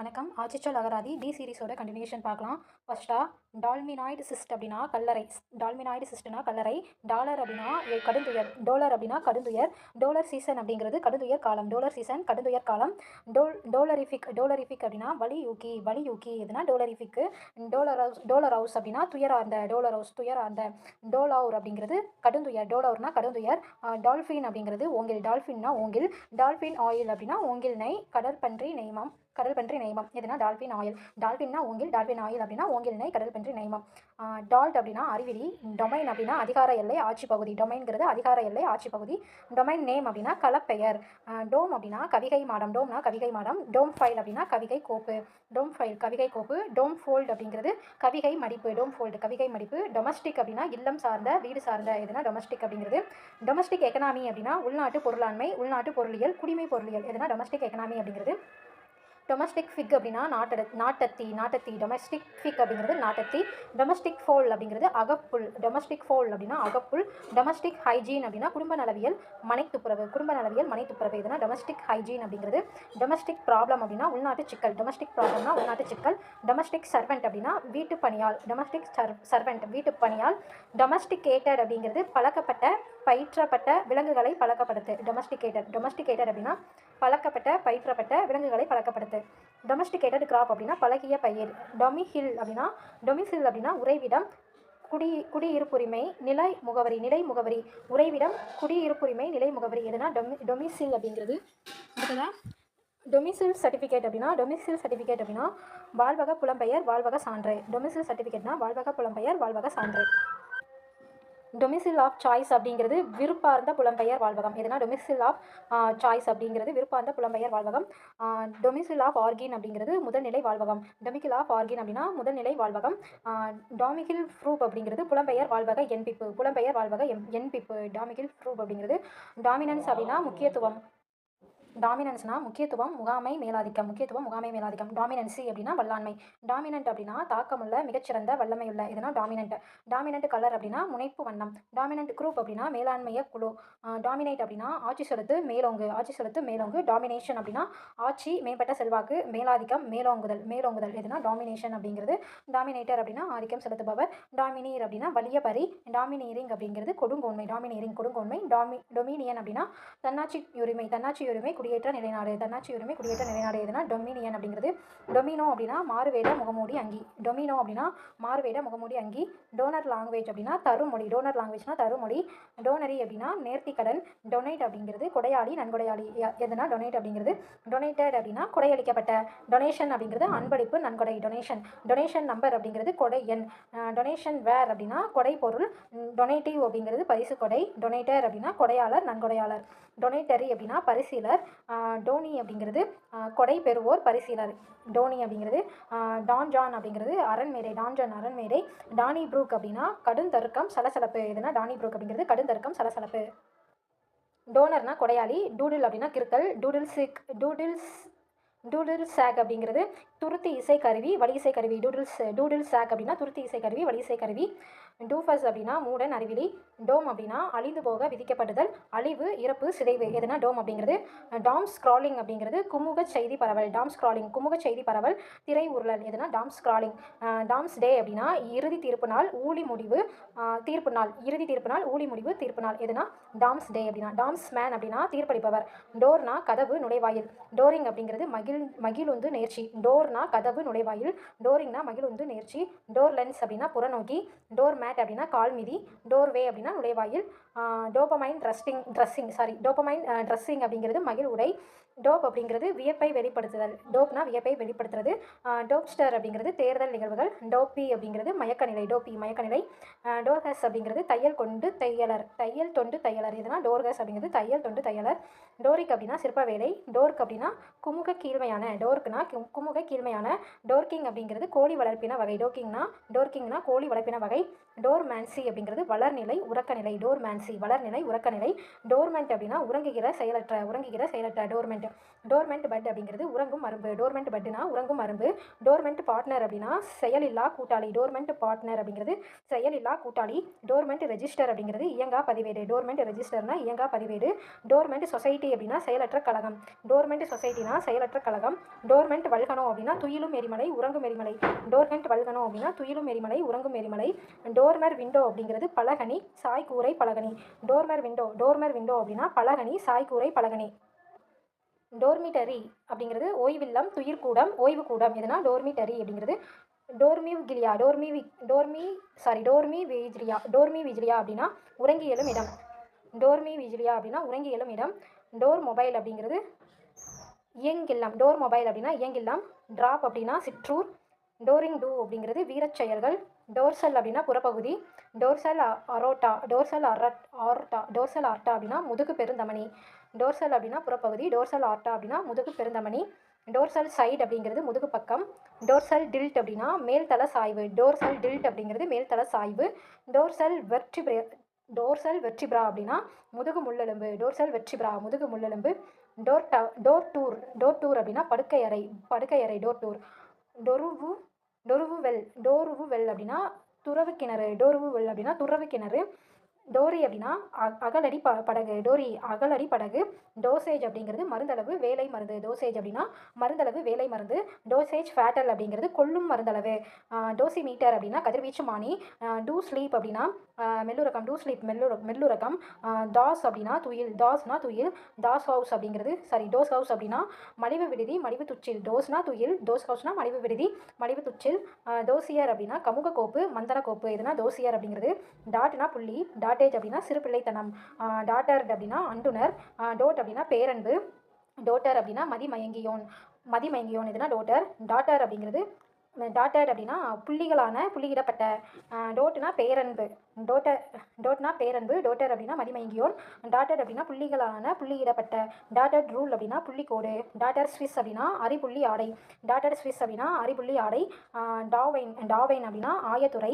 வணக்கம். ஆச்சிச்சல் அகராதி D சீரிஸோட continuation பார்க்கலாம். ஃபர்ஸ்ட்டாக டால்மினாய்டு சிஸ்ட் அப்படின்னா கல்லறை. டால்மினாய்டு சிஸ்ட்னா கல்லறை. டாலர் அப்படின்னா கடுந்துயர். டோலர் அப்படின்னா கடுந்துயர். டோலர் சீசன் அப்படிங்கிறது கடுந்துயர் காலம். டோலர் சீசன் கடுந்துயர் காலம். டோல் டோலரிஃபிக் டோலரிஃபிக் அப்படின்னா வலி யூக்கி வலி யூக்கி எதுனா டோலரிஃபிக்கு டோலர் ஹவுஸ் டோலர் ஹவுஸ் அப்படின்னா துயரார்ந்த டோலர் ஹவுஸ் துயரார்ந்த. டோலவுர் அப்படிங்கிறது கடுந்துயர். டோலவுர்னா கடுந்துயர். டால்ஃபின் அப்படிங்கிறது ஓங்கில். டால்ஃபின்னா ஓங்கில். டால்ஃபின் ஆயில் அப்படின்னா ஓங்கில் நெய் கடற்பன்றி நெய்மம். கடல் பன்றி நெய்மம். எதுனா டால்ஃபின் ஆயில். டால்ஃபின்னா ஓங்கில் டால்ஃபின் ஆயில் அப்படின்னா ஓங்கில் நெய் கடல் பன்றி நெய்மம். டால்ட் அப்படின்னா அறிவிடி டொமைன் அப்படின்னா அதிகார எல்லை ஆட்சி பகுதி. டொமைன்கிறது அதிகார எல்லை ஆட்சி பகுதி. டொமைன் நேம் அப்படின்னா கலப்பெயர். டோம் அப்படின்னா கவிகை மாடம். டோம்னா கவிகை மாடம். டோம் ஃபைல் அப்படின்னா கவிகை கோப்பு. டோம் ஃபைல் கவிகை கோப்பு. டோம் ஃபோல்ட் அப்படிங்கிறது கவிகை மடிப்பு. டோம் ஃபோல்டு கவிகை மடிப்பு. டொமஸ்டிக் அப்படின்னா இல்லம் சார்ந்த வீடு சார்ந்த எதுனா டொமஸ்டிக் அப்படிங்கிறது. டொமஸ்டிக் எக்கனாமி அப்படின்னா உள்நாட்டு பொருளாண்மை உள்நாட்டு பொருளியல் குடிமை பொருளியல். எதுனா டொமஸ்டிக் எக்கனாமி அப்படிங்கிறது. டொமஸ்டிக் ஃபிக் அப்படின்னா நாட்டட நாட்டத்தி நாட்டத்தி டொமஸ்டிக் ஃபிக் அப்படிங்கிறது நாட்டத்தி டொமஸ்டிக் ஃபோல் அப்படிங்கிறது அகப்புல் டொமஸ்டிக் ஃபோல் அப்படின்னா அகப்புல் டொமஸ்டிக் ஹைஜீன் அப்படின்னா குடும்ப நலவியல் மனைத்துப்புறவு குடும்ப நலவியல் மனைத்துப்புறவு துப்புரவு டொமஸ்டிக் ஹைஜீன் அப்படிங்கிறது டொமஸ்டிக் ப்ராப்ளம் அப்படின்னா உள்நாட்டு சிக்கல் டொமஸ்டிக் ப்ராப்ளம்னா உள்நாட்டு சிக்கல். டொமஸ்டிக் சர்வெண்ட் அப்படின்னா வீட்டு பணியால் டொமஸ்டிக் சர்வெண்ட் வீட்டு பணியாள். டொமஸ்டிகேட்டட் அப்படிங்கிறது பழக்கப்பட்ட பயிற்றப்பட்ட விலங்குகளை பழக்கப்படுத்து. டொமஸ்டிகேட்டட் டொமஸ்டிகேட்டட் அப்படின்னா பழக்கப்பட்ட பயிற்றப்பட்ட விலங்குகளை பழக்கப்படுத்து. டொமஸ்டிகேட்டட் கிராப் அப்படின்னா பழகிய பயிர். டொமிஹில் அப்படின்னா டொமிசில் அப்படின்னா உறைவிடம் குடி குடியிருப்புரிமை நிலை முகவரி நிலை முகவரி. உறைவிடம் குடியிருப்புரிமை நிலை முகவரி. எதுனா டொமி டொமிசில் அப்படிங்கிறது. டொமிசில் சர்டிஃபிகேட் அப்படின்னா டொமிசில் சர்டிஃபிகேட் அப்படின்னா வாழ்வக புலம்பெயர் வாழ்வக சான்று. டொமிசில் சர்டிஃபிகேட்னா வாழ்வக புலம்பெயர் வாழ்வக சான்று. டொமிசில் ஆஃப் சாய்ஸ் அப்படிங்கிறது விருப்பார்ந்த புலம்பெயர் வாழ்வகம். எதுனா டொமிசில் ஆஃப் சாய்ஸ் அப்படிங்கிறது விருப்பார்ந்த புலம்பெயர் வாழ்வகம். டொமிசில் ஆஃப் ஆர்கின் அப்படிங்கிறது முதல்நிலை வாழ்வகம். டொமிக்கில் ஆஃப் ஆர்கின் அப்படின்னா முதல்நிலை வாழ்வகம். டாமிகில் ஃப்ரூப் அப்படிங்கிறது புலம்பெயர் வாழ்வக என்பிப்பு. புலம்பெயர் வாழ்வக எம் என்பிப்பு. டாமிகில் ஃப்ரூப் அப்படிங்கிறது டாமினன்ஸ் அப்படின்னா முக்கியத்துவம். டாமினன்ஸ்னா முக்கியத்துவம் முகாமை மேலாதிக்கம். முக்கியத்துவம் முகாமை மேலாதிக்கம். டாமினன்சி அப்படின்னா வல்லாண்மை. டாமினன்ட் அப்படின்னா தாக்கமுள்ள மிகச்சிறந்த வல்லமையுள்ள. இதுனா டாமினன்ட் டாமினன்ட் கலர் அப்படின்னா முனைப்பு வண்ணம். டாமினன்ட் குரூப் அப்படின்னா மேலாண்மைய குழு. டாமினேட் அப்படின்னா ஆட்சி செலுத்து மேலோங்கு. ஆட்சி செலுத்து மேலோங்கு. டாமினேஷன் அப்படின்னா ஆட்சி மேம்பட்ட செல்வாக்கு மேலாதிக்கம் மேலோங்குதல். மேலோங்குதல் எதுனா டாமினேஷன் அப்படிங்கிறது. டாமினேட்டர் அப்படின்னா ஆதிக்கம் செலுத்துபவர். டாமினீர் அப்படின்னா வலிய பரி டாமினீரிங் அப்படிங்கிறது கொடுங்கோன்மை. டாமினீரிங் கொடுங்கோன்மை. டாமி டொமினியன் அப்படின்னா தன்னாட்சி உரிமை. தன்னாட்சி உரிமை குடியேற்ற நிலைநாடு தன்னாட்சி உரிமை குடியேற்ற நிலைநாடு எதுனா டொமினியன் அப்படிங்கிறது. டொமினோ அப்படின்னா மாறுவேட முகமூடி அங்கி. டொமினோ அப்படின்னா மாறுவேட முகமூடி அங்கி. டோனர் லாங்குவேஜ் அப்படின்னா தருமொழி. டோனர் லாங்குவேஜ்னா தருமொழி. டோனரி அப்படின்னா நேர்த்திக்கடன் டொனேட் அப்படிங்கிறது கொடையாளி நன்கொடையாளி எதுனா டொனேட் அப்படிங்கிறது. டொனேட்டட் அப்படின்னா கொடையளிக்கப்பட்ட. டொனேஷன் அப்படிங்கிறது அன்பளிப்பு நன்கொடை டொனேஷன். டொனேஷன் நம்பர் அப்படிங்கிறது கொடை எண். டொனேஷன் வேர் அப்படின்னா கொடை பொருள். டொனேட்டிவ் அப்படிங்கிறது பரிசு கொடை. டொனேட்டர் அப்படின்னா கொடையாளர் நன்கொடையாளர். டொனேட்டரி அப்படின்னா பரிசீலர். டோனி அப்படிங்கிறது கொடை பெறுவோர் பரிசீலர். டோனி அப்படிங்கிறது டான் ஜான் அப்படிங்கிறது அரண்மேடை டான் ஜான் அரண்மேடை. டானி ப்ரூக் அப்படின்னா கடுந்தருக்கம் சலசலப்பு. எதுனா டானி ப்ரூக் அப்படிங்கிறது கடும் தருக்கம் சலசலப்பு. டோனர்னா கொடையாளி டூடில் அப்படின்னா கிறுக்கல் டூடில் சிக் டூடில்ஸ் டூடில் சேக் அப்படிங்கிறது துருத்தி இசை கருவி வலி இசை கருவி டூடில்ஸ் டூடில் சேக் அப்படின்னா துருத்தி இசை கருவி வலி இசை கருவி டூஃபஸ் அப்படின்னா மூடன் அறிவிலி டோம் அப்படின்னா அழிந்து போக விதிக்கப்படுதல் அழிவு இறப்பு சிதைவு. எதுனா டோம் அப்படிங்கிறது? டாம் ஸ்க்ராலிங் அப்படிங்கிறது குமுக செய்தி பரவல். டாம் ஸ்க்ராலிங் குமுக செய்தி பரவல் திரை உருளல். எதுனா டாம் ஸ்க்ராலிங். டாம்ஸ் டே அப்படின்னா இறுதி தீர்ப்பு நாள் ஊழி முடிவு தீர்ப்பு நாள். இறுதி தீர்ப்பு நாள் ஊழி முடிவு தீர்ப்பு நாள். எதுனா டாம்ஸ் டே அப்படின்னா டாம்ஸ் மேன் அப்படின்னா தீர்ப்பளிப்பவர். டோர்னா கதவு நுழைவாயில். டோரிங் அப்படிங்கிறது மகிழ் மகிழுந்து நேர்ச்சி. டோர்னா கதவு நுழைவாயில். டோரிங்னா மகிழுந்து நேர்ச்சி. டோர் லென்ஸ் அப்படின்னா புறநோக்கி. டோர் மேன் மேட் அப்படின்னா கால் மிதி டோர்வே அப்படின்னா நுழைவாயில் dopamine dressing dressing sorry dopamine dressing அப்படிங்கிறது மகிழ் உடை. டோப் அப்படிங்கிறது வியப்பை வெளிப்படுத்துதல். டோப்னா வியப்பை வெளிப்படுத்துறது. டோப்ஸ்டர் அப்படிங்கிறது தேர்தல் நிகழ்வுகள். டோப்பி அப்படிங்கிறது மயக்க நிலை டோப்பி மயக்க நிலை டோர்கஸ் அப்படிங்கிறது தையல் கொண்டு தையலர். தையல் தொண்டு தையலர். இதுனா டோர்கஸ் அப்படிங்கிறது தையல் தொண்டு தையலர். டோரிக் அப்படின்னா சிற்ப வேலை டோர்க் அப்படின்னா குமுக கீழ்மையான. டோர்க்னா குமுக கீழ்மையான. டோர்க்கிங் அப்படிங்கிறது கோழி வளர்ப்பின வகை. டோர்க்கிங்னா டோர்க்கிங்னா கோழி வளர்ப்பின வகை. டோர் மேன்சி அப்படிங்கிறது வளர்நிலை உறக்கநிலை. டோர் மேன்சி வளர்நிலை உறக்கநிலை. டோர்மெண்ட் அப்படின்னா உறங்குகிற செயலற்ற உறங்குகிற செயலற்ற. டோர்மெண்ட் டோர்மெண்ட் பட் அப்படிங்கிறது உறங்கும் மரம்பு டோர்மெண்ட் பட்டுனா உறங்கும் மரம்பு டோர்மெண்ட் பார்ட்னர் அப்படின்னா செயலில்லா கூட்டாளி. டோர்மெண்ட் பார்ட்னர் அப்படிங்கிறது செயலில்லா கூட்டாளி. டோர்மெண்ட் ரெஜிஸ்டர் அப்படிங்கிறது இயங்கா பதிவேடு. டோர்மெண்ட் ரெஜிஸ்டர்னா இயங்கா பதிவேடு. டோர்மெண்ட் சொசைட்டி அப்படின்னா செயலற்ற கழகம். டோர்மெண்ட் சொசைட்டினா செயலற்ற கழகம். டோர்மெண்ட் வல்கனோ அப்படின்னா துயிலும் எரிமலை உறங்கும் எரிமலை. டோர்மெண்ட் வல்கனோ அப்படின்னா துயிலும் எரிமலை உறங்கும் எரிமலை. டோர்மர் விண்டோ அப்படிங்கிறது பலகனி சாய்கூரை பலகனி டோர்மர் விண்டோ டோர்மர் விண்டோ அப்படின்னா பலகனி சாய்கூரை பலகனி டோர்மிட்டரி அப்படிங்கிறது ஓய்வில்லம் துயிர்கூடம் ஓய்வு கூடம் எதுனா டோர்மிட்டரி அப்படிங்கிறது டோர்மி கிலியா டோர்மி வி டோர்மி சாரி டோர்மி விஜ்ரியா டோர்மி விஜ்ரியா அப்படின்னா உறங்கி எழும் இடம். டோர்மி விஜ்ரியா அப்படின்னா உறங்கி எழும் இடம். டோர் மொபைல் அப்படிங்கிறது இயங்கில்லம். டோர் மொபைல் அப்படின்னா இயங்கில்லம். ட்ராப் அப்படின்னா சிற்றூர். டோரிங் டூ அப்படிங்கிறது வீரச் செயல்கள். டோர்சல் அப்படின்னா புறப்பகுதி டோர்சல் அரோட்டா டோர்சல் அரட் ஆர்டா டோர்சல் ஆர்டா அப்படின்னா முதுகு பெருந்தமணி. டோர்சல் அப்படின்னா புறப்பகுதி டோர்சல் ஆர்டா அப்படின்னா முதுகு பெருந்தமணி. டோர்சல் சைடு அப்படிங்கிறது முதுகு பக்கம். டோர்சல் டில்ட் அப்படின்னா மேல்தள சாய்வு. டோர்சல் டில்ட் அப்படிங்கிறது மேல்தள சாய்வு. டோர்சல் வெர்டிப்ரே டோர்சல் வெர்டிப்ரா அப்படின்னா முதுகு முள்ளெலும்பு. டோர்சல் வெர்டிப்ரா முதுகு முள்ளெலும்பு. Door door tour door tour அப்படின்னா படுக்கை அறை படுக்கை அறை dortour draw draw well draw well அப்படின்னா துறவு கிணறு டோருவு வெல் அப்படின்னா துறவு கிணறு டோரி அப்படின்னா அ- அகலடி ப படகு டோரி அகலடி படகு டோசேஜ் அப்படிங்கிறது மருந்தளவு வேலை மருந்து. டோசேஜ் அப்படின்னா மருந்தளவு வேலை மருந்து. டோசேஜ் ஃபேட்டல் அப்படிங்கிறது கொல்லும் மருந்தளவு. டோசி மீட்டர் அப்படின்னா கதிர்வீச்சு மானி. டூ ஸ்லீப் அப்படின்னா மெல்லுரக்கம் மெல்லுரகம் டூ ஸ்லீப் மெல்லுர மெல்லுரக்கம் தாஸ் அப்படின்னா துயில் தாஸ்னா துயில் தாஸ் ஹவுஸ் அப்படிங்கிறது சாரி டோஸ் ஹவுஸ் அப்படின்னா மலிவு விடுதி மலிவு துச்சில். டோஸ்னா துயில் டோஸ் ஹவுஸ்னா மலிவு விடுதி மலிவு துச்சில். தோசியர் டோசியர் அப்படின்னா கமுக கோப்பு மந்தன கோப்பு. இதுனா டோசியர் அப்படிங்கிறது. டாட்னா புள்ளி டாட்டேஜ் அப்படின்னா சிறு பிள்ளைத்தனம். டாட்டர் அப்படின்னா அண்டுனர். டோட் அப்படின்னா பேரன்பு டோட்டர் அப்படின்னா மதிமயங்கியோன் மதிமயங்கியோன் இதுனா டோட்டர் டாட்டர் அப்படிங்கிறது டாட்டட் அப்படின்னா புள்ளிகளான புள்ளியிடப்பட்ட டோட்டுனா பேரன்பு. டோட்டர் டோட்னா பேரன்பு டோட்டர் அப்படின்னா மதிமயங்கியோன். டாட்டட் அப்படின்னா புள்ளிகளான புள்ளியிடப்பட்ட டாட்டட் ரூல் அப்படின்னா புள்ளிக்கோடு. டாட்டர் ஸ்விஸ் அப்படின்னா அரிபுள்ளி ஆடை. டாட்டர் ஸ்விஸ் அப்படின்னா அரிபுள்ளி ஆடை. டாவைன் டாவைன் அப்படின்னா ஆயத்துறை.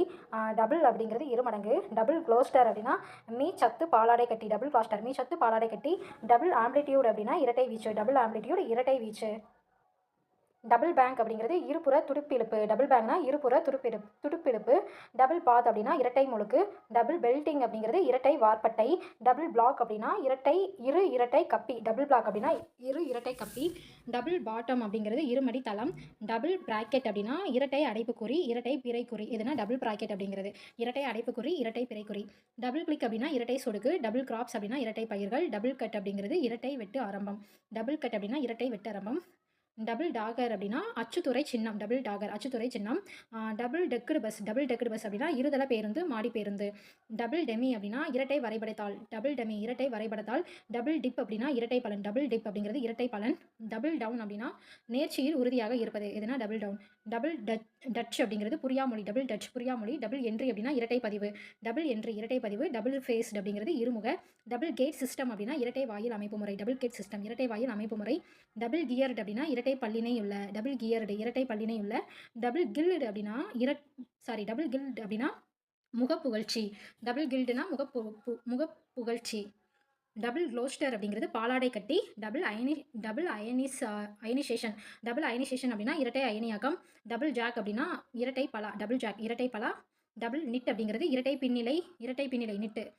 டபுள் அப்படிங்கிறது இருமடங்கு டபுள் க்ளோஸ்டர் அப்படின்னா மீ சத்து பாலாடை கட்டி. டபுள் க்ளாஸ்டர் மீ சத்து பாலாடை கட்டி. டபுள் ஆம்ப்ளிடியூட் அப்படின்னா இரட்டை வீச்சு. டபுள் ஆம்ப்ளிடியூட் இரட்டை வீச்சு. டபுள் பேங்க் அப்படிங்கிறது இருபுற துடுப்பிழுப்பு. டபுள் பேங்க்னா இருபுற துடுப்பிடு துடுப்பிழுப்பு. டபுள் பாத் அப்படின்னா இரட்டை முழுக்கு. டபுள் பெல்ட்டிங் அப்படிங்கிறது இரட்டை வார்பட்டை. டபுள் பிளாக் அப்படின்னா இரட்டை இரு இரட்டை கப்பி. டபுள் பிளாக் அப்படின்னா இரு இரட்டை கப்பி. டபுள் பாட்டம் அப்படிங்கிறது இருமடி தளம். டபுள் ப்ராக்கெட் அப்படின்னா இரட்டை அடைப்புக்குறி இரட்டை பிறைக்குறி. இதுனா டபுள் பிராக்கெட் அப்படிங்கிறது. இரட்டை அடைப்புக்குறி இரட்டை பிறைக்குறி. டபுள் கிளிக் அப்படின்னா இரட்டை சொடுக்கு. டபுள் கிராப்ஸ் அப்படின்னா இரட்டை பயிர்கள். டபுள் கட் அப்படிங்கிறது இரட்டை வெட்டு ஆரம்பம். டபுள் கட் அப்படின்னா இரட்டை வெட்டு ஆரம்பம். டபுள் டாகர் அப்படின்னா அச்சுத்துறை சின்னம் டபுள் டாகர் அச்சுத்துறை சின்னம். Double decked bus double decked bus அப்படின்னா இருதள பேருந்து மாடி பேருந்து. டபுள் டெமி அப்படின்னா இரட்டை வரைபடத்தால் டபுள் டெமி இரட்டை வரைபடத்தால் டபுள் டிப் அப்படின்னா இரட்டை பலன் டபுள் டிப் அப்படிங்கிறது இரட்டை பலன். டபுள் டவுன் அப்படின்னா நேர்ச்சியில் உறுதியாக இருப்பது எதுனா double down. Double Dutch Dutch அப்படிங்கிறது புரியாமொழி டபுள் டச் புரியாமொழி டபுள் என்ட்ரி அப்படின்னா இரட்டை பதிவு. டபுள் என்ட்ரி இரட்டை பதிவு டபுள் ஃபேஸ்ட் அப்படிங்கிறது இருமுக. டபுள் கேட் சிஸ்டம் அப்படின்னா இரட்டை வாயில் அமைப்பு முறை டபுள் கேட் சிஸ்டம் இரட்டை வாயில் அமைப்பு முறை. டபுள் கியர்டு அப்படின்னா இரட்டை பல்லினை உள்ள டபுள் கியர்டு இரட்டை பல்லினை உள்ள டபுள் கில்டு அப்படின்னா இர சாரி டபுள் கில்டு அப்படின்னா முகப்புகழ்ச்சி. டபுள் கில்டுனா முகப்பு பு- முகப்புகழ்ச்சி. டபுள் க்ளோஸ்டர் அப்படிங்கிறது பாலாடை கட்டி டபுள் அயனி டபுள் அயனிஸ் அயனிசேஷன். டபுள் அயனிசேஷன் அப்படின்னா இரட்டை அயனியாக்கம். டபுள் ஜாக் அப்படின்னா இரட்டை பலா டபுள் ஜாக் இரட்டை பலா. டபுள் நிட் அப்படிங்கிறது இரட்டை பின்னிலை இரட்டை பின்னிலை நிட்டு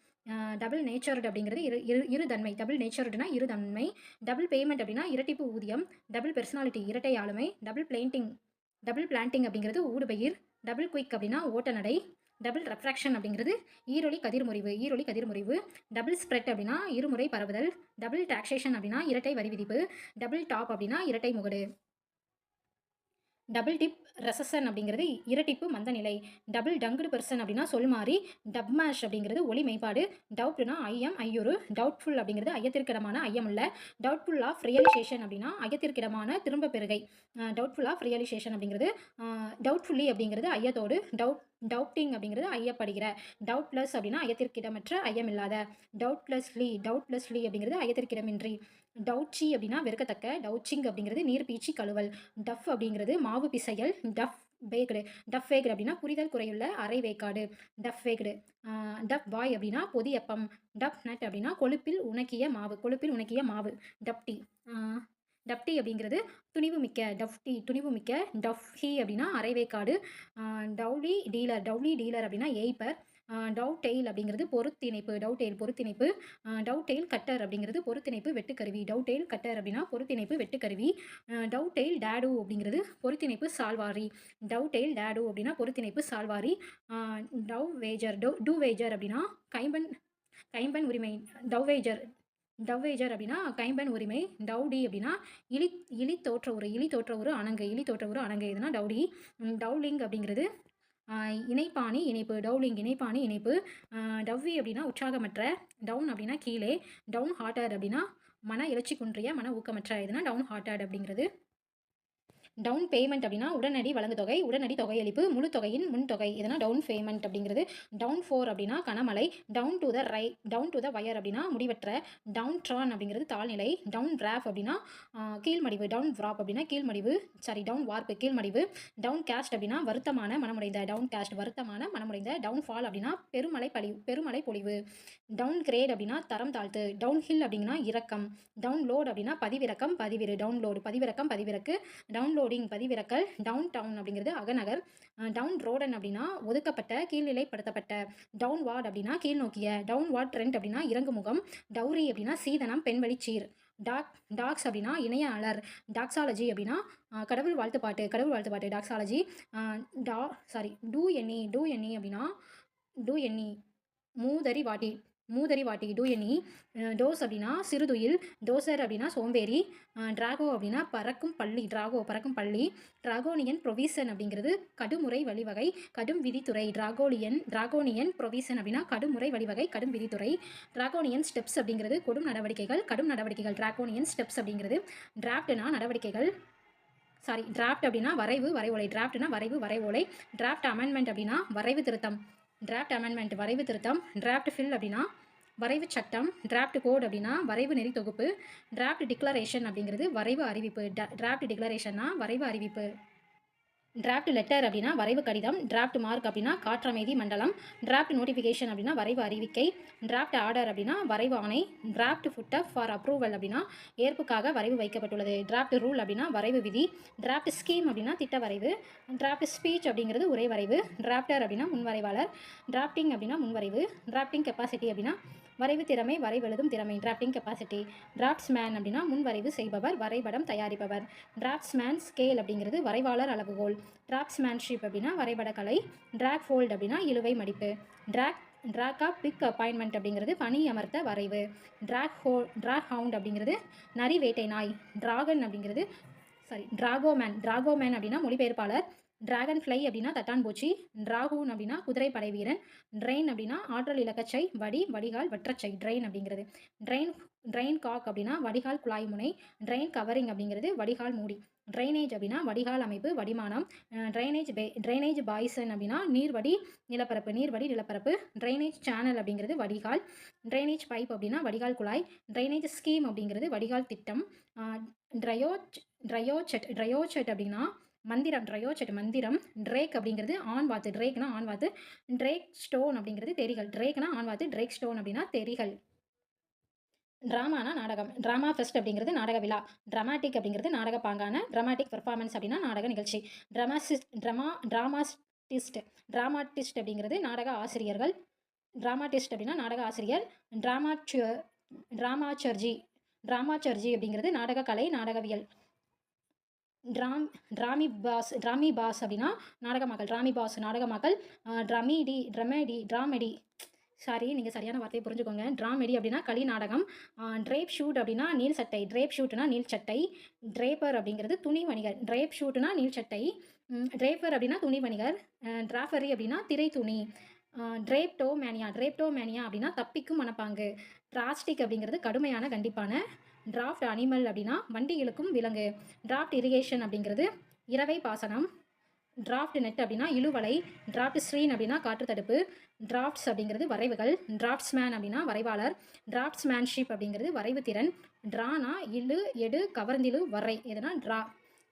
டபுள் நேச்சர்டு அப்படிங்கிறது இரு இரு இருதன்மை. டபுள் நேச்சர்டுனா இருதன்மை. டபுள் பேமெண்ட் அப்படின்னா இரட்டிப்பு ஊதியம். டபுள் பெர்சனாலிட்டி இரட்டை ஆளுமை. டபுள் பிளேண்டிங் டபுள் பிளான்டிங் அப்படிங்கிறது ஊடுபயிர் டபுள் குயிக் அப்படின்னா ஓட்ட நடை டபுள் ரெஃப்ராக்ஷன் அப்படிங்கிறது ஈரொளி கதிர்முறிவு ஈரொளி கதிர்முறிவு. டபுள் ஸ்ப்ரெட் அப்படின்னா இருமுறை பரவுதல். டபுள் டாக்ஸேஷன் அப்படின்னா இரட்டை வரி விதிப்பு. டபுள் டாப் அப்படின்னா இரட்டை முகடு. டபுள் டிப் ரெசசன் அப்படிங்கிறது இரட்டிப்பு மந்தநிலை டபுள் டங்குடு பெர்சன் அப்படின்னா சொல் மாறி டப் மேஷ் அப்படிங்கிறது ஒளி மேம்பாடு டவுட்னா ஐயம் ஐயுறு. டவுட்ஃபுல் அப்படிங்கிறது ஐயத்திற்கிடமான ஐயமுள்ள. டவுட்ஃபுல் ஆஃப் ரியலைசேஷன் அப்படின்னா ஐயத்திற்கிடமான திரும்ப பெருகை. டவுட்ஃபுல் ஆஃப் ரியலைசேஷன் அப்படிங்கிறது டவுட்ஃபுல்லி அப்படிங்கிறது ஐயத்தோடு. டவுட் டவுட்டிங் அப்படிங்கிறது ஐயப்படுகிற. டவுட்லெஸ் அப்படின்னா ஐயத்திற்கிடமற்ற ஐயமில்லாத. டவுட்லெஸ்லி டவுட்லெஸ்லி அப்படிங்கிறது ஐயத்திற்கிடமின்றி. டவுச்சி அப்படின்னா வெறுக்கத்தக்க டவுச்சிங் அப்படிங்கிறது நீர் பீச்சி கழுவல். டஃப் அப்படிங்கிறது மாவு பிசையல். டஃப் பேக்டு டஃப் வேக்டு அப்படின்னா புரிதல் குறையுள்ள அரை வேக்காடு. டஃப் வேக்டு. டஃப் பாய் அப்படின்னா பொதியப்பம் டஃப் நட் அப்படின்னா கொழுப்பில் உணக்கிய மாவு. கொழுப்பில் உணக்கிய மாவு. டப்டி டப்டி அப்படிங்கிறது துணிவு மிக்க டஃப்டி துணிவு மிக்க டஃப்ஹி அப்படின்னா அரைவேக்காடு டவுலி டீலர் டவுலி டீலர் அப்படின்னா எய்ப்பர் டவு டெயில் அப்படிங்கிறது பொருத்திணைப்பு டவு டெயில் பொருத்திணைப்பு டவு டெயில் கட்டர் அப்படிங்கிறது பொறுத்திணைப்பு வெட்டுக்கருவி. டவு டெயில் கட்டர் அப்படின்னா பொருத்திணைப்பு வெட்டுக்கருவி. டவு டெயில் டேடு அப்படிங்கிறது பொருத்திணைப்பு சால்வாரி. டவு டெயில் டேடு அப்படின்னா பொருத்திணைப்பு சால்வாரி. Dowager dowager அப்படின்னா கைம்பன் கைம்பன் உரிமை. டவ் வேஜர் டவ்வேஜர் அப்படின்னா கைம்பன் உரிமை. டவுடி அப்படின்னா இலி இலி தோற்ற ஒரு இலி தோற்ற ஒரு அணங்கு. இலி தோற்ற ஒரு அணங்கு எதுனா டவுடி டவுலிங் அப்படிங்கிறது இணைப்பாணி இணைப்பு டவுலிங் இணைப்பாணி இணைப்பு. டவ்வி அப்படின்னா உற்சாகமற்ற டவுன் அப்படின்னா கீழே டவுன் ஹார்ட்டட் அப்படின்னா மன எழுச்சி குன்றிய மன ஊக்கமற்ற இதுனா டவுன் ஹார்ட்டட் அப்படிங்கிறது. டவுன் பேமெண்ட் அப்படின்னா உடனடி வழங்குதொகை உடனடி தொகையளிப்பு முழு தொகையின் முன் தொகை. இதனால் டவுன் பேமெண்ட் அப்படிங்கிறது. டவுன் ஃபோர் அப்படின்னா கனமலை டவுன் டு த ரை டவுன் டு த வயர் அப்படின்னா முடிவற்ற டவுன் ட்ரான் அப்படிங்கிறது தாழ்நிலை டவுன் டிராஃப் அப்படின்னா கீழ்மடிவு டவுன் ட்ராப் அப்படின்னா கீழ்மடிவு சாரி டவுன் வார்ப்பு கீழ்மடிவு டவுன் கேஸ்ட் அப்படின்னா வருத்தமான மனமுடைந்த டவுன் கேஸ்ட் வருத்தமான மனமுடைந்த டவுன் ஃபால் அப்படின்னா பெருமலை பழி பெருமலை பொழிவு. டவுன் கிரேட் அப்படின்னா தரம் தாழ்த்து டவுன் ஹில் அப்படின்னா இறக்கம் டவுன் லோட் அப்படின்னா பதிவிறக்கம் பதிவிறு டவுன்லோடு பதிவிறக்கம் பதிவிறக்கு ரோடிங் பதிவிறக்கல் டவுன் டவுன் அப்படிங்கிறது அகநகர் டவுன் ரோடன் அப்படின்னா ஒதுக்கப்பட்ட கீழ்நிலைப்படுத்தப்பட்ட டவுன் வார்ட் அப்படின்னா கீழ்நோக்கிய டவுன் வார்ட் ட்ரெண்ட் அப்படின்னா இறங்குமுகம் டவுரி அப்படின்னா சீதனம் பெண்வழி சீர் டாக் டாக்ஸ் அப்படின்னா இணையாளர் டாக்ஸாலஜி அப்படின்னா கடவுள் கடவுள் வாழ்த்துப்பாட்டு கடவுள் வாழ்த்து பாட்டு டாக்ஸாலஜி டா சாரி டூ எண்ணி டூ எண்ணி அப்படின்னா டூ எண்ணி மூதறி வாட்டி மூதறி வாட்டி. டூ டோஸ் அப்படின்னா சிறுதுயில் டோசர் அப்படின்னா சோம்பேறி டிராகோ அப்படின்னா பறக்கும் பள்ளி டிராகோ பறக்கும் பள்ளி டிராகோனியன் ப்ரொவிசன் அப்படிங்கிறது கடுமுறை வழிவகை கடும் விதித்துறை. டிராகோலியன் டிராகோனியன் ப்ரொவிசன் அப்படின்னா கடுமுறை வழிவகை கடும் விதித்துறை. டிராகோனியன் ஸ்டெப்ஸ் அப்படிங்கிறது கொடும் நடவடிக்கைகள் கடும் நடவடிக்கைகள். டிராகோனியன் ஸ்டெப்ஸ் அப்படிங்கிறது டிராஃப்ட்னா நடவடிக்கைகள். சாரி டிராஃப்ட் அப்படின்னா வரைவு வரைவோலை. டிராஃப்ட்னா வரைவு வரைவோலை. டிராஃப்ட் அமெண்ட்மெண்ட் அப்படின்னா வரைவு திருத்தம். டிராஃப்ட் அமெண்ட்மெண்ட் வரைவு திருத்தம் டிராஃப்ட் ஃபில் அப்படின்னா வரைவு சட்டம் டிராஃப்ட் கோட் அப்படின்னா வரைவு நெறி தொகுப்பு டிராஃப்ட் டிக்ளரேஷன் அப்படிங்கிறது வரைவு அறிவிப்பு டிராஃப்ட் டிக்ளரேஷன்னா வரைவு அறிவிப்பு. டிராஃப்ட் லெட்டர் அப்படின்னா வரைவு கடிதம் டிராஃப்ட் மார்க் அப்படின்னா காற்றமைதி மண்டலம் டிராஃப்ட் நோட்டிஃபிகேஷன் அப்படின்னா வரைவு அறிவிக்கை டிராஃப்ட் ஆர்டர் அப்படின்னா வரைவு ஆணை டிராஃப்ட் ஃபுட்டப் ஃபார் அப்ரூவல் அப்படின்னா ஏற்புக்காக வரைவு வைக்கப்பட்டுள்ளது. டிராஃப்ட் ரூல் அப்படின்னா வரைவு விதி டிராஃப்ட் ஸ்கீம் அப்படின்னா திட்ட வரைவு டிராஃப்ட் ஸ்பீச் அப்படிங்கிறது உரை வரைவு டிராஃப்டர் அப்படின்னா முன்வரைவாளர் டிராஃப்டிங் அப்படின்னா முன்வரைவு டிராஃப்டிங் கெப்பாசிட்டி அப்படின்னா வரைவு திறமை வரைவெழுதும் திறமை டிராஃப்டிங் கெப்பாசிட்டி டிராஃப்ட்ஸ்மேன் அப்படின்னா முன்வரைவு செய்பவர் வரைபடம் தயாரிப்பவர். டிராஃப்ட்ஸ்மேன் ஸ்கேல் அப்படிங்கிறது வரைவாளர் அளவுகோல். டிராஃப்ட்ஸ்மேன்ஷிப் அப்படின்னா வரைபடக்கலை. டிராக் ஃபோல்ட் அப்படின்னா இழுவை மடிப்பு. டிராக் டிராக்கா பிக் அப்பாயின்மெண்ட் அப்படிங்கிறது பணி அமர்த்த வரைவு. ட்ராக் ஹோ ட்ராக் ஹவுண்ட் அப்படிங்கிறது நரி வேட்டை நாய். டிராகன் அப்படிங்கிறது சாரி டிராகோமேன் டிராகோமேன் அப்படின்னா மொழிபெயர்ப்பாளர். டிராகன் ஃப்ளை அப்படின்னா தட்டான்பூச்சி டிராகூன் அப்படின்னா குதிரை படை வீரன். ட்ரெயின் அப்படின்னா ஆற்றல் இலக்கச்சை வடி வடிகால் வற்றச்சை ட்ரெயின் அப்படிங்கிறது. ட்ரெயின் ட்ரெயின் காக் அப்படின்னா வடிகால் குழாய் முனை ட்ரெயின் கவரிங் அப்படிங்கிறது வடிகால் மூடி. ட்ரைனேஜ் அப்படின்னா வடிகால் அமைப்பு வடிமானம். ட்ரைனேஜ் பே ட்ரைனேஜ் பாய்சன் அப்படின்னா நீர்வடி நிலப்பரப்பு நீர்வடி நிலப்பரப்பு. ட்ரைனேஜ் சேனல் அப்படிங்கிறது வடிகால். ட்ரைனேஜ் பைப் அப்படின்னா வடிகால் குழாய். ட்ரைனேஜ் ஸ்கீம் அப்படிங்கிறது வடிகால் திட்டம். ட்ரையோச் ட்ரையோச்செட் ட்ரையோச்செட் அப்படின்னா மந்திரம் ட்ரையோச்செட் மந்திரம் ட்ரேக் அப்படிங்கிறது ஆண் வாத்து ட்ரேக்னா ஆண் வாத்து ட்ரேக் ஸ்டோன் அப்படிங்கிறது தெரிகள் ட்ரேக்னா ஆண் வாத்து ட்ரேக் ஸ்டோன் அப்படின்னா தெரிகள். ட்ராமானா நாடகம் ட்ராமா ஃபெஸ்ட் அப்படிங்கிறது நாடக விழா ட்ராமாட்டிக் அப்படிங்கிறது நாடக பாங்கான ட்ராமாட்டிக் பெர்ஃபார்மன்ஸ் அப்படின்னா நாடக நிகழ்ச்சி. ட்ராமாசிஸ்ட் ட்ராமா ட்ராமாட்டிஸ்ட் ட்ராமாட்டிஸ்ட் அப்படிங்கிறது நாடக ஆசிரியர்கள். ட்ராமாட்டிஸ்ட் அப்படின்னா நாடக ஆசிரியர். ட்ராமாச்சு ட்ராமாச்சர்ஜி ட்ராமாச்சர்ஜி அப்படிங்கிறது நாடக கலை நாடகவியல். ட்ராம் ட்ராமி பாஸ் ட்ராமி பாஸ் அப்படின்னா நாடகமாக்கல் ட்ராமி பாஸ் நாடகமாக்கல் ட்ரமிடி ட்ரமெடி ட்ராமெடி. சாரி நீங்கள் சரியான வார்த்தையை புரிஞ்சுக்கோங்க. ட்ராமெடி அப்படின்னா களி நாடகம் ட்ரேப் ஷூட் அப்படின்னா நீல் சட்டை. ட்ரேப் ஷூட்னா நீல் சட்டை. ட்ரேப்பர் அப்படிங்கிறது துணி வணிகர். ட்ரேப் ஷூட்னா நீல் சட்டை. ட்ரேப்பர் அப்படின்னா துணி வணிகர். ட்ராஃபரி அப்படின்னா திரை துணி. ட்ரேப்டோ மேனியா ட்ரேப்டோ மேனியா அப்படின்னா தப்பிக்கும் மனப்பாங்கு. டிராஸ்டிக் அப்படிங்கிறது கடுமையான கண்டிப்பான டிராஃப்ட் அனிமல் அப்படின்னா வண்டி இழுக்கும் விலங்கு. டிராஃப்ட் இரிகேஷன் அப்படிங்கிறது இரவை பாசனம். டிராஃப்ட் நெட் அப்படின்னா இழுவலை. டிராஃப்ட் ஸ்ரீன் அப்படின்னா காற்று தடுப்பு. டிராஃப்ட்ஸ் அப்படிங்கிறது வரைவுகள். டிராஃப்ட்ஸ்மேன் அப்படின்னா வரைவாளர். டிராஃப்ட்ஸ்மேன்ஷிப் அப்படிங்கிறது வரைவு திறன். ட்ரானா இழு எடு கவர்ந்திழு வரை. எதுனா ட்ரா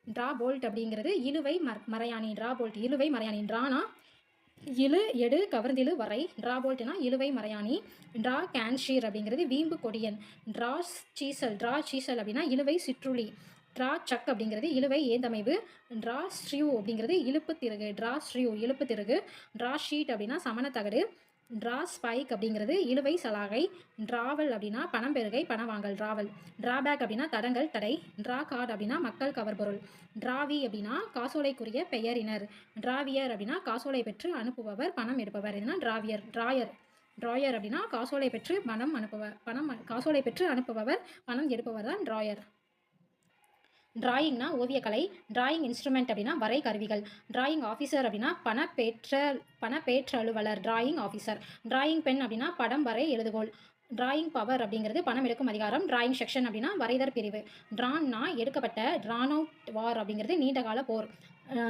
ட்ரா போல்ட் அப்படிங்கிறது இழுவை மர மறையாணி ட்ரா போல்ட் இழுவை மறையாணி ட்ரானா இழு எடு கவர்ந்திழு வரை. ட்ரா போல்ட்னா இழுவை மறையாணி. ட்ரா கேன்ஷீர் அப்படிங்கிறது வீம்பு கொடியன். ட்ரா சீசல். ட்ரா சீசல் அப்படின்னா இழுவை சிற்றுளி. ட்ரா சக் அப்படிங்கிறது இழுவை ஏந்தமைவு. ட்ரா ஸ்ட்ரியூ அப்படிங்கிறது இழுப்பு திருகு. ட்ரா ஸ்ட்ரியூ இழுப்பு திருகு. ட்ரா ஷீட் அப்படின்னா சமண தகடு. ட்ரா ஸ்பைக் அப்படிங்கிறது இழுவை சலாகை. ட்ராவல் அப்படின்னா பணம் பெருகை பணம் வாங்கல் ட்ராவல் ட்ராபேக் அப்படின்னா தடங்கள் தடை. ட்ரா கார்டு அப்படின்னா மக்கள் கவர்பொருள் டிராவி அப்படின்னா காசோலைக்குரிய பெயரினர். டிராவியர் அப்படின்னா காசோலை பெற்று அனுப்புபவர் பணம் எடுப்பவர். இதுனா டிராவியர் டிராயர் டிராயர் அப்படின்னா காசோலை பெற்று பணம் அனுப்புவர் பணம் காசோலை பெற்று அனுப்புபவர் பணம் எடுப்பவர் தான் டிராயர் டிராயிங்னா ஓவியக்கலை டிராயிங் இன்ஸ்ட்ருமெண்ட் அப்படின்னா வரை கருவிகள் டிராயிங் ஆஃபீஸர் அப்படின்னா பணப்பேற்ற பணப்பேற்ற அலுவலர் டிராயிங் ஆஃபீஸர் டிராயிங் பென் அப்படின்னா படம் வரை எழுதுகோள் டிராயிங் பவர் அப்படிங்கிறது பணம் எடுக்கும் அதிகாரம் டிராயிங் செக்ஷன் அப்படின்னா வரைதர் பிரிவு ட்ரான்னா எடுக்கப்பட்ட ட்ரான் அவுட் வார் அப்படிங்கிறது நீண்டகால போர்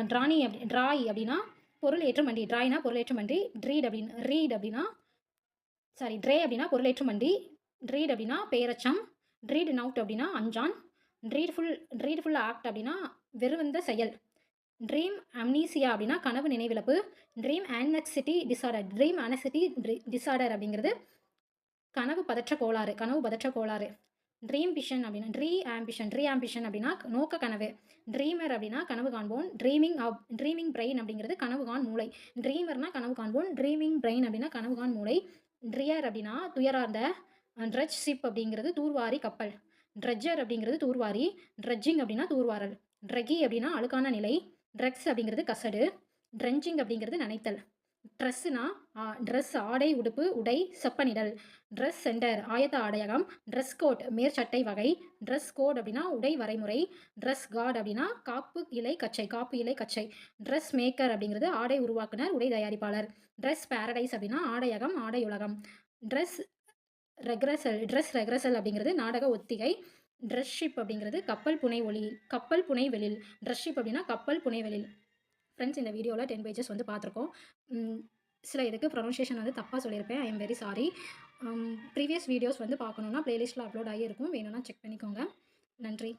ட்ரானி அப்படி ட்ராய் அப்படின்னா பொருள் ஏற்றுமண்டி ட்ராய்னா பொருள் ஏற்றுமண்டி ட்ரீட் அப்படின்னு ரீட் அப்படின்னா சாரி ட்ரே அப்படின்னா பொருள் வண்டி ட்ரீட் அப்படின்னா பேரச்சம் ட்ரீட் நவுட் அப்படின்னா அஞ்சான் ட்ரீட்ஃபுல் ட்ரீட்ஃபுல் ஆக்ட் அப்படின்னா வெறுவந்த செயல். ட்ரீம் அம்னீசியா அப்படின்னா கனவு நினைவிழப்பு. Dream anxiety disorder dream anxiety disorder அப்படிங்கிறது கனவு பதற்ற கோளாறு கனவு பதற்ற கோளாறு. ட்ரீம் பிஷன் அப்படின்னா ட்ரீ ஆம்பிஷன் ட்ரீ ஆம்பிஷன் அப்படின்னா நோக்க கனவு. ட்ரீமர் அப்படின்னா கனவு காண்போன் ட்ரீமிங் அப் ட்ரீமிங் பிரெயின் அப்படிங்கிறது கனவு காண் மூளை. ட்ரீமர்னா கனவு காண்போன் ட்ரீமிங் பிரெயின் அப்படின்னா கனவு காண் மூளை. ட்ரியர் அப்படின்னா துயரார்ந்த ட்ரெஜ் ஷிப் அப்படிங்கிறது தூர்வாரி கப்பல். ட்ரெஜர் அப்படிங்கிறது தூர்வாரி ட்ரெஜ்ஜிங் அப்படின்னா தூர்வாரல். ட்ரகி அப்படின்னா அழுக்கான நிலை. ட்ரக்ஸ் அப்படிங்கிறது கசடு. ட்ரெஞ்சிங் அப்படிங்கிறது நனைத்தல். ட்ரெஸ்ஸுனா ட்ரெஸ் ஆடை உடுப்பு உடை செப்பனிடல். ட்ரெஸ் சென்டர் ஆயத்த ஆடையகம். ட்ரெஸ் கோட் மேற்சட்டை வகை. ட்ரெஸ் கோட் அப்படின்னா உடை வரைமுறை. ட்ரெஸ் கார்டு அப்படின்னா காப்பு இலை கச்சை. காப்பு இலை கச்சை. ட்ரெஸ் மேக்கர் அப்படிங்கிறது ஆடை உருவாக்குனர் உடை தயாரிப்பாளர். ட்ரெஸ் பேரடைஸ் அப்படின்னா ஆடையகம் ஆடை உலகம். ட்ரெஸ் ரெக்ரசல் ட்ரெஸ் ரெக்ரசல் அப்படிங்கிறது நாடக ஒத்திகை. ட்ரெஸ் ஷிப் அப்படிங்கிறது கப்பல் புனை ஒளி கப்பல் புனை வெளியில் ட்ரெஸ் ஷிப் அப்படின்னா கப்பல் புனை வெளியில் ஃப்ரெண்ட்ஸ் இந்த வீடியோவில் டென் பேஜஸ் வந்து பார்த்துருக்கோம். சில இதுக்கு ப்ரொனன்சியேஷன் வந்து தப்பாக சொல்லியிருப்பேன். I am very sorry previous videos வந்து பார்க்கணுன்னா ப்ளேலிஸ்ட்டில் அப்லோட் ஆகியிருக்கும். வேணும்னா செக் பண்ணிக்கோங்க. நன்றி.